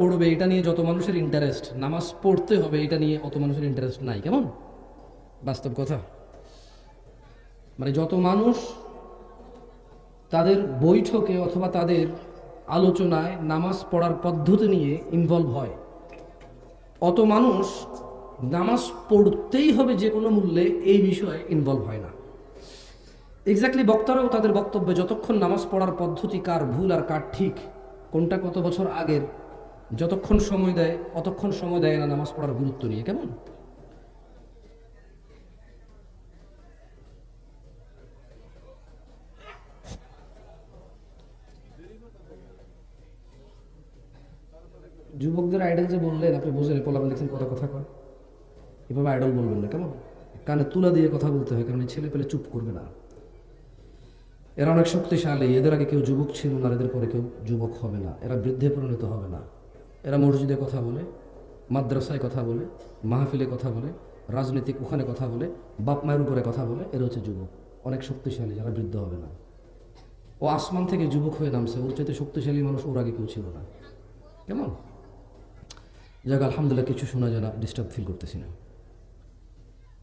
পড়বে, এটা নিয়ে যত মানুষের ইন্টারেস্ট নামাজ পড়তে হবে, এটা নিয়ে অত মানুষের ইন্টারেস্ট নাই, কেমন? বাস্তব কথা। মানে যত মানুষ তাদের বৈঠকে অথবা তাদের আলোচনায় নামাজ পড়ার পদ্ধতি নিয়ে ইনভলভ হয়, অত মানুষ নামাজ পড়তেই হবে যে কোনো মূল্যে এই বিষয়ে ইনভলভ হয় না। এক্স্যাক্টলি বক্তারাও তাদের বক্তব্যে যতক্ষণ নামাজ পড়ার পদ্ধতি কার ভুল আর কার ঠিক, কোনটা কত বছর আগের যতক্ষণ সময় দেয়, অতক্ষণ সময় দেয় না নামাজ পড়ার গুরুত্ব নিয়ে, কেমন? যুবকদের আইডল যে বললেন, আপনি বুঝলেন পোলাপন দেখছেন কত কথা কয়। এভাবে আইডল বলবেন না, কেমন? কানে তুলা দিয়ে কথা বলতে হয়, কারণ ছেলে পেলে চুপ করবে না। এরা অনেক শক্তিশালী, এদের আগে কেউ যুবক ছিল না এদের পরে কেউ যুবক হবে না, এরা বৃদ্ধে পরিণত হবে না। এরা মসজিদে কথা বলে, মাদ্রাসায় কথা বলে, মাহফিলে কথা বলে, রাজনৈতিক ওখানে কথা বলে, বাপ মায়ের উপরে কথা বলে, এরা হচ্ছে যুবক। অনেক শক্তিশালী, যারা বৃদ্ধ হবে না। ও আসমান থেকে যুবক হয়ে নামছে, ওর চাইতে শক্তিশালী মানুষ ওর আগে কেউ ছিল না। কেমন? যাক, আলহামদুলিল্লাহ, কিছু শোনা যায় না ডিস্টার্ব ফিল করতেছি না।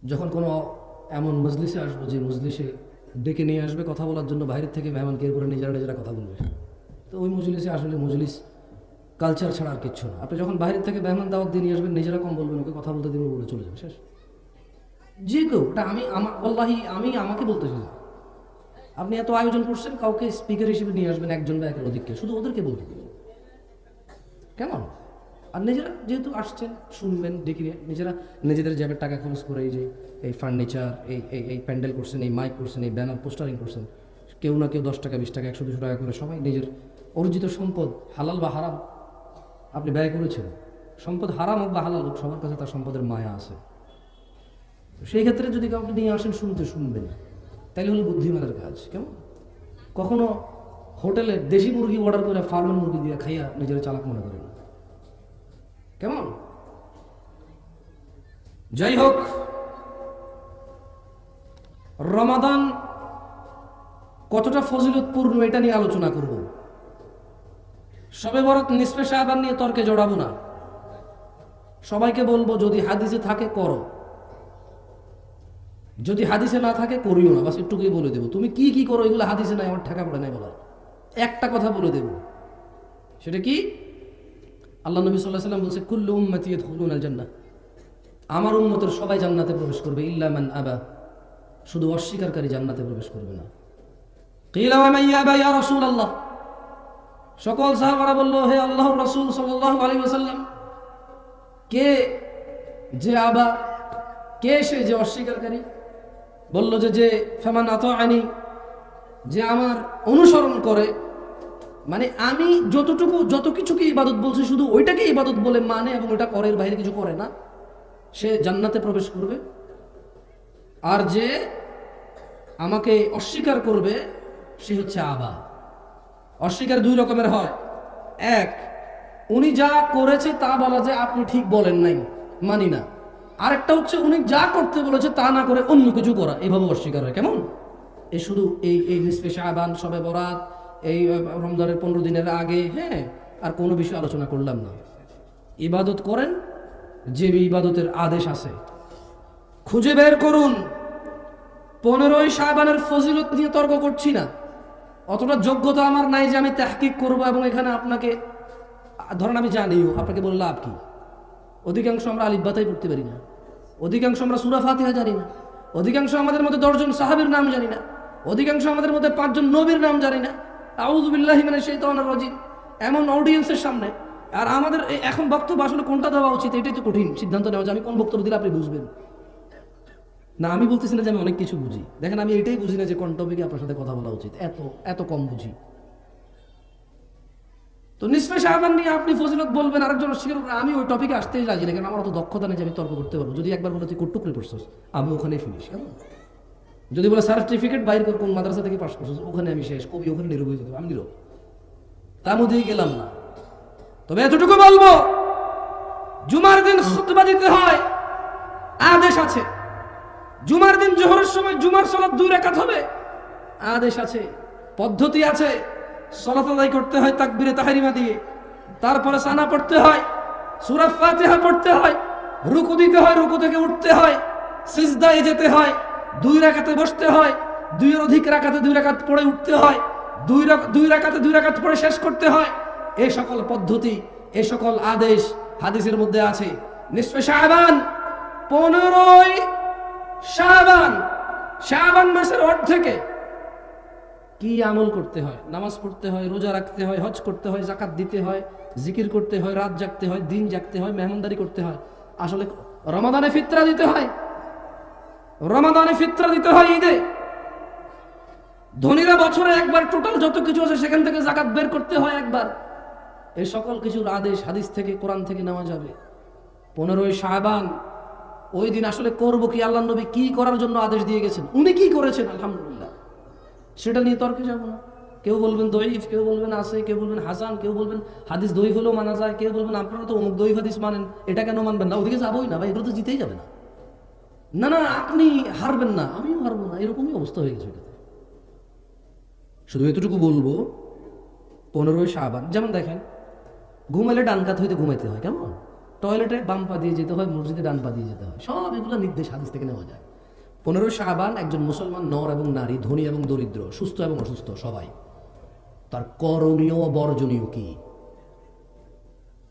যখন কোনো এমন মজলিসে আসব, যে মজলিসে ডেকে নিয়ে আসবে কথা বলার জন্য, বাইরের থেকে মেহমানকে এরপরে নিজেরা নিজেরা কথা বলবে। তো ওই মজলিসে আসলে মজলিস কালচার ছাড়া আর কিচ্ছু না। আপনি যখন বাইরের থেকে মেহমান দাওয়াত দিয়ে নিয়ে আসবেন, নিজেরা কম বলবেন, ওকে কথা বলতে দিবেন বলে চলে যাবে, শেষ। যে কেউ ওটা আমি আমার আল্লাহি আমি আমাকে বলতে চাই আপনি এত আয়োজন করছেন, কাউকে স্পিকার হিসেবে নিয়ে আসবেন একজন বা একের অধিককে, শুধু ওদেরকে বলতে দিবেন কেমন? আর নিজেরা যেহেতু আসছেন, শুনবেন নিয়ে, নিজেরা নিজেদের জ্যাবের টাকা খরচ করে এই যে, এই ফার্নিচার এই এই এই প্যান্ডেল করছেন, এই মাইক করছেন, এই ব্যানার পোস্টারিং করছেন, কেউ না কেউ দশ টাকা, বিশ টাকা, একশো, দুশো টাকা করে সবাই নিজের অর্জিত সম্পদ, হালাল বা হারাম আপনি ব্যয় করেছেন। সম্পদ হারাম হোক বা হালাল হোক, সবার কাছে তার সম্পদের মায়া আছে। সেই ক্ষেত্রে যদি কাউকে নিয়ে আসেন, শুনতে শুনবেন। তাইলে হলো বুদ্ধিমানের কাজ, কেমন? কখনো হোটেলে দেশি মুরগি অর্ডার করে ফার্মের মুরগি দিয়ে খাইয়া নিজের চালাক মনে করেন? কেমন? যাই হোক, রমাদান কতটা ফজিলতপূর্ণ এটা নিয়ে আলোচনা করব। সবে বরত নিসপে সাহাবান নিয়ে তর্কে জড়াবো না। সবাইকে বলব, যদি হাদিসে থাকে, করো। যদি হাদিসে না থাকে, করিও না। বাস একটুকুই বলে দেবো। তুমি কি কি করো, এগুলো হাদিসে নাই, আমার ঠেকা পড়ে নাই বলার। একটা কথা বলে দেব। সেটা কি? আল্লাহ নবী সাল্লাহ সাল্লাম বলছে, কুল্লু উম্মতি আল জান্নাহ আমার উম্মতের সবাই জান্নাতে প্রবেশ করবে, ইল্লা মান আবা। শুধু অস্বীকারী জান্নাতে প্রবেশ করবে না। কিলা ওয়া মান ইয়াবা ইয়া রাসূলুল্লাহ। সকল সাহাবারা বলল, হে আল্লাহ রসুল ওয়াসাল্লাম, কে যে আবা, কে সে যে অস্বীকারী? বলল যে যে ফেমান আত আনি যে আমার অনুসরণ করে মানে আমি যতটুকু, যত কিছুকে ইবাদত বলছি, শুধু ওইটাকে ইবাদত বলে মানে এবং ওটা করের বাইরে কিছু করে না, সে জান্নাতে প্রবেশ করবে। আর যে আমাকে অস্বীকার করবে, সে হচ্ছে আবা। অস্বীকার দুই রকমের হয়। এক, উনি যা করেছে তা বলা যে আপনি ঠিক বলেন নাই, মানি না। আরেকটা হচ্ছে উনি যা করতে বলেছে তা না করে অন্য কিছু করা এইভাবে অস্বীকার হয়, কেমন? এই শুধু এই এই নিসপে শাহবান সবে বরাত, এই রমজানের পনেরো দিনের আগে হ্যাঁ আর কোনো বিষয় আলোচনা করলাম না। ইবাদত করেন, যে ইবাদতের আদেশ আছে। খুঁজে বের করুন। পনেরোই শাহবানের ফজিলত নিয়ে তর্ক করছি না। অতটা যোগ্যতা আমার নাই যে আমি তাহকিক করব এবং এখানে আপনাকে, ধরেন আমি জানিও আপনাকে বলে লাভ কি? অধিকাংশ আমরা আলিব্বাতাই পড়তে পারি না। অধিকাংশ আমরা সুরা ফাতিহা জানি না। অধিকাংশ আমাদের মধ্যে দশজন সাহাবীর নাম জানি না। অধিকাংশ আমাদের মধ্যে পাঁচজন নবীর নাম জানি না। আউজুবিল্লাহি মানে সেই তহনার রাজিম। এমন অডিয়েন্সের সামনে। আর আমাদের এখন বক্তব্য আসলে কোনটা দেওয়া উচিত? এটাই তো কঠিন সিদ্ধান্ত নেওয়া যে আমি কোন বক্তব্য দিলে আপনি বুঝবেন। না, আমি বলতেছি না যে আমি অনেক কিছু বুঝি। দেখেন, আমি এটাই বুঝি না যে কোন টপিকে আপনার সাথে কথা বলা উচিত। এত এত কম বুঝি। তো নিষ্পে সাহাবান নিয়ে আপনি ফজিলত বলবেন, আরেকজন অস্বীকার করবেন, আমি ওই টপিকে আসতেই রাজি না, কারণ আমার অত দক্ষতা নেই যে আমি তর্ক করতে পারব। যদি একবার বলে তুই কুটুকরে পড়ছস, আমি ওখানেই ফিনিস কেমন? যদি বলে সার্টিফিকেট বাইর কর, কোন মাদ্রাসা থেকে পাস করছস, ওখানে আমি শেষ, কবি ওখানে নিরূপ হয়ে আমি নিরূপ। তার মধ্যেই গেলাম না। তবে এতটুকু বলব, জুমার দিন খুতবা দিতে হয়, আদেশ আছে। জুমার দিন, জোহরের সময় জুমার সলাৎ দুই রাকাত হবে। আদেশ আছে, পদ্ধতি আছে। সলাত আদায় করতে হয় তাকবিরে তাহারিমা দিয়ে। তারপরে সানা পড়তে হয়, সুরা ফাতিহা পড়তে হয়, রুকু দিতে হয়, রুকু থেকে উঠতে হয়, সিজদায় যেতে হয়, দুই রাকাতে বসতে হয় দুই অধিক রাকাতে দুই রাকাত পড়ে উঠতে হয়, দুই দুই রাকাতে দুই রাকাত পড়ে শেষ করতে হয়। এই সকল পদ্ধতি এই সকল আদেশ হাদিসের মধ্যে আছে। নিসফে শাহবান পনেরোই শাহবান শাহবান মাসের অর্ধেকে কি আমল করতে হয়? নামাজ পড়তে হয়, রোজা রাখতে হয়, হজ করতে হয় জাকাত দিতে হয়, জিকির করতে হয়, রাত জাগতে হয়, দিন জাগতে হয়, মেহমানদারি করতে হয়। আসলে রমাদানে ফিতরা দিতে হয়। রমাদানে ফিতরা দিতে হয় ঈদে। ধনীরা বছরে একবার টোটাল যত কিছু আছে সেখান থেকে জাকাত বের করতে হয় একবার। এই সকল কিছুর আদেশ, হাদিস থেকে, কোরআন থেকে নেওয়া যাবে। পনেরোই শাহবান ওই দিন আসলে করব কি? আল্লাহ নবী কি করার জন্য আদেশ দিয়ে গেছেন? উনি কি করেছেন? আলহামদুলিল্লাহ। সেটা নিয়ে তর্কে যাব না। কেউ বলবেন দইফ কেউ বলবেন আসে কেউ বলবেন হাসান, কেউ বলবেন হাদিস দইফ হলেও মানা যায়, কেউ বলবেন আপনারা তো অমুক দইফ হাদিস মানেন, এটা কেন মানবেন না? ওদিকে যাবোই না ভাই এগুলো তো জিতেই যাবে না। না না, আপনি হারবেন না, আমিও হারবো না, এরকমই অবস্থা হয়ে গেছে এটাতে শুধু এতটুকু বলব, পনেরোই শাহবান যেমন দেখেন ঘুমাইলে ডান কাত হইতে ঘুমাইতে হয়, কেমন? টয়লেটে বাম পা দিয়ে যেতে হয় মসজিদে ডান পা দিয়ে যেতে হয়। সব এগুলো নির্দেশ, হাদিস থেকে নেওয়া যায়। পনেরোই শাহবান একজন মুসলমান নর এবং নারী, ধনী এবং দরিদ্র, সুস্থ এবং অসুস্থ, সবাই। তার করণীয় বর্জনীয় কি?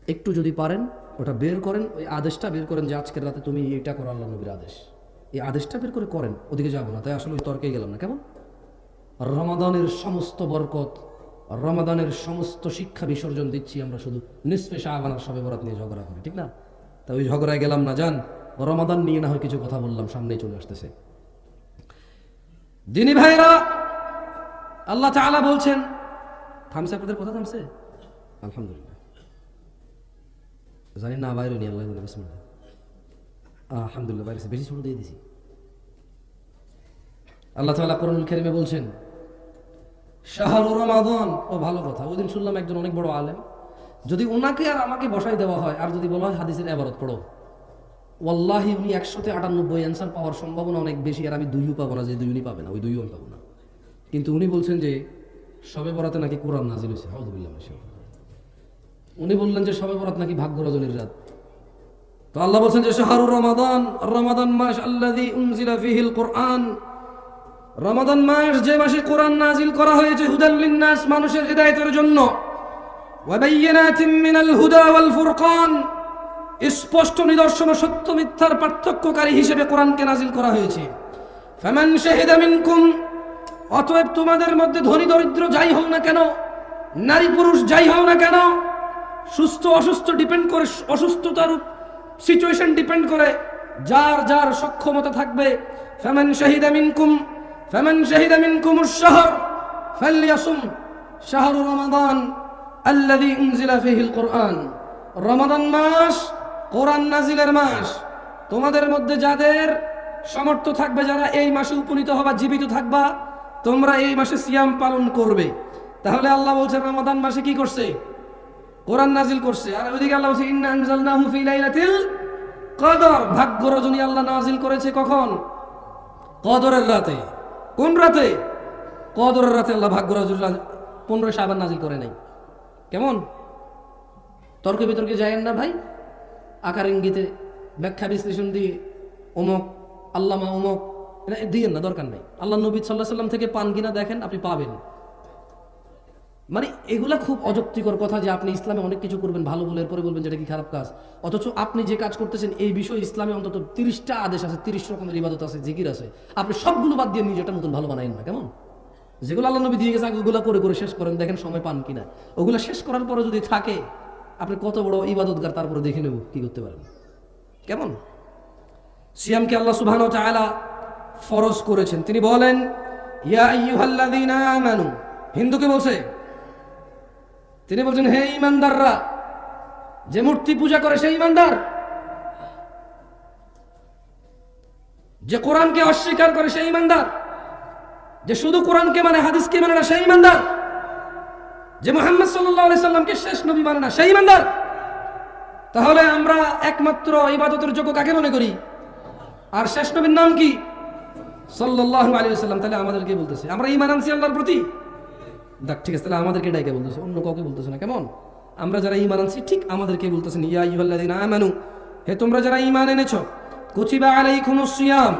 একটু যদি পারেন, ওটা বের করেন, ওই আদেশটা বের করেন যে আজকের রাতে তুমি এটা করো আল্লাহ নবীর আদেশ। এই আদেশটা বের করে করেন, ওদিকে যাব না, তাই আসলে ওই তর্কে গেলাম না, কেমন? রমাদানের সমস্ত বরকত রমাদানের সমস্ত শিক্ষা বিসর্জন দিচ্ছি আমরা শুধু। নিষ্পে শাহবানার সবে বরাত নিয়ে ঝগড়া করি ঠিক না? তা ওই ঝগড়ায় গেলাম না, যান। রমাদান নিয়ে না হয় কিছু কথা বললাম, সামনেই চলে আসতেছে। দিনী ভাইরা, আল্লাহ তাআলা বলছেন, থামছে আপনাদের কথা থামছে? আলহামদুলিল্লাহ। জানি না, বাইরে নি আল্লাহ বলে আলহামদুলিল্লাহ, বাইরে বেশি ছোট দিয়ে দিছি। আল্লাহ তাআলা করুন কারীমে বলছেন শাহরু রমাদান। ও, ভালো কথা। ওই দিন শুনলাম একজন অনেক বড় আলেম। যদি ওনাকে আর আমাকে বসাই দেওয়া হয়, আর যদি বলা হয় হাদিসের এবারত পড়ো, ওয়াল্লাহি উনি একশোতে আটানব্বই অ্যান্সার পাওয়ার সম্ভাবনা অনেক বেশি, আর আমি দুইও পাবো না, যে দুই পাবে না, ওই দুইও আমি পাবো না। কিন্তু উনি বলছেন যে, সবে বরাতে নাকি কোরআন নাজিল হয়েছে হাউদুবিল্লাহ উনি বললেন যে, সবে বরাত নাকি ভাগ্য রজনীর রাত। তো আল্লাহ বলছেন যে শাহরু রমাদান রমাদান মাস আল্লাযী উনজিলা ফিহিল কোরআন। রমাদান মাস যে মাসে কোরআন নাজিল করা হয়েছে, হুদাল লিন্নাস মানুষের হৃদায়তের জন্য। স্পষ্ট নিদর্শন সত্য মিথ্যার পার্থক্যকারী হিসেবে কোরআনকে নাজিল করা হয়েছে। ফামান শাহিদা মিনকুম, অতএব তোমাদের মধ্যে ধনী দরিদ্র যাই হোক না কেন, নারী পুরুষ যাই হোক না কেন, সুস্থ অসুস্থ ডিপেন্ড করে, অসুস্থতার সিচুয়েশন ডিপেন্ড করে, যার যার সক্ষমতা থাকবে। ফামান শাহিদা ফামান শাহিদা মিনকুম আশ-শাহর ফালইয়াসুম শাহরু রমাদান আল্লাযী উনজিলা ফীহিল কোরআন রমাদান মাস, কোরআন নাজিলের মাস। তোমাদের মধ্যে যাদের সামর্থ্য থাকবে, যারা এই মাসে উপনীত হবা, জীবিত থাকবা, তোমরা এই মাসে সিয়াম পালন করবে। তাহলে আল্লাহ বলছে রমাদান মাসে কি করছে? কোরআন নাজিল করছে। আর ওইদিকে আল্লাহ বলছে, ইন্না আনজালনাহু ফি লাইলাতিল কদর। ভাগ্য রজনী আল্লাহ নাজিল করেছে কখন? কদরের রাতে। কোন রাতে? কদরের রাতে আল্লাহ ভাগ্য পনেরো সাবান নাজিল করে নাই। কেমন? তর্ক বিতর্কে যায়েন না ভাই? আকার ইঙ্গিতে ব্যাখ্যা বিশ্লেষণ দিয়ে অমক, আল্লামা অমক এটা দিয়েন না, দরকার নাই। আল্লাহ নবী সাল্লাহ সাল্লাম থেকে পান কিনা দেখেন, আপনি পাবেন। মানে এগুলা খুব অযৌক্তিকর কথা যে আপনি ইসলামে অনেক কিছু করবেন, ভালো বলে এরপরে বলবেন যেটা কি খারাপ কাজ। অথচ আপনি যে কাজ করতেছেন, এই বিষয়ে ইসলামে অন্তত তিরিশটা আদেশ আছে, তিরিশ রকমের ইবাদত আছে, জিকির আছে। আপনি সবগুলো বাদ দিয়ে নিজেটা নতুন ভালো বানাইন না, কেমন? যেগুলো আল্লাহ নবী দিয়ে গেছে ওগুলো করে করে শেষ করেন, দেখেন সময় পান কিনা। ওগুলো শেষ করার পরে যদি থাকে, আপনি কত বড় ইবাদতগার, তারপরে দেখে নেব কি করতে পারেন। কেমন? সিয়ামকে আল্লাহ সুবহান তাআলা ফরজ করেছেন। তিনি বলেন, ইয়া আইয়ুহাল্লাযীনা হিন্দুকে বলছে তিনি বলছেন, হে ইমানদাররা, যে মূর্তি পূজা করে সেই ইমানদার। যে কোরআনকে অস্বীকার করে সেই ইমানদার। যে শুধু কোরআনকে মানে হাদিসকে মানে না, সেই ইমানদার। যে মোহাম্মদ সাল্লামকে শেষ নবী মানে না, সেই ইমানদার। তাহলে আমরা একমাত্র ইবাদতের যোগ্য কাকে মনে করি? আর শেষ নবীর নাম কি? সাল্লাহ আলী সাল্লাম। তাহলে আমাদেরকে বলতেছে। আমরা ইমান আনছি আল্লাহর প্রতি। দেখ, ঠিক আছে, তাহলে আমাদেরকে ডাইকে বলতেছে? অন্য কাউকে বলতেছে না, কেমন? আমরা যারা ইমান আনছি, ঠিক আমাদেরকে বলতেছেন ইয়া ইহল্লাদিন আমানু, হে তোমরা যারা ইমান এনেছো কুচিবা আলাইকুমুস সিয়াম।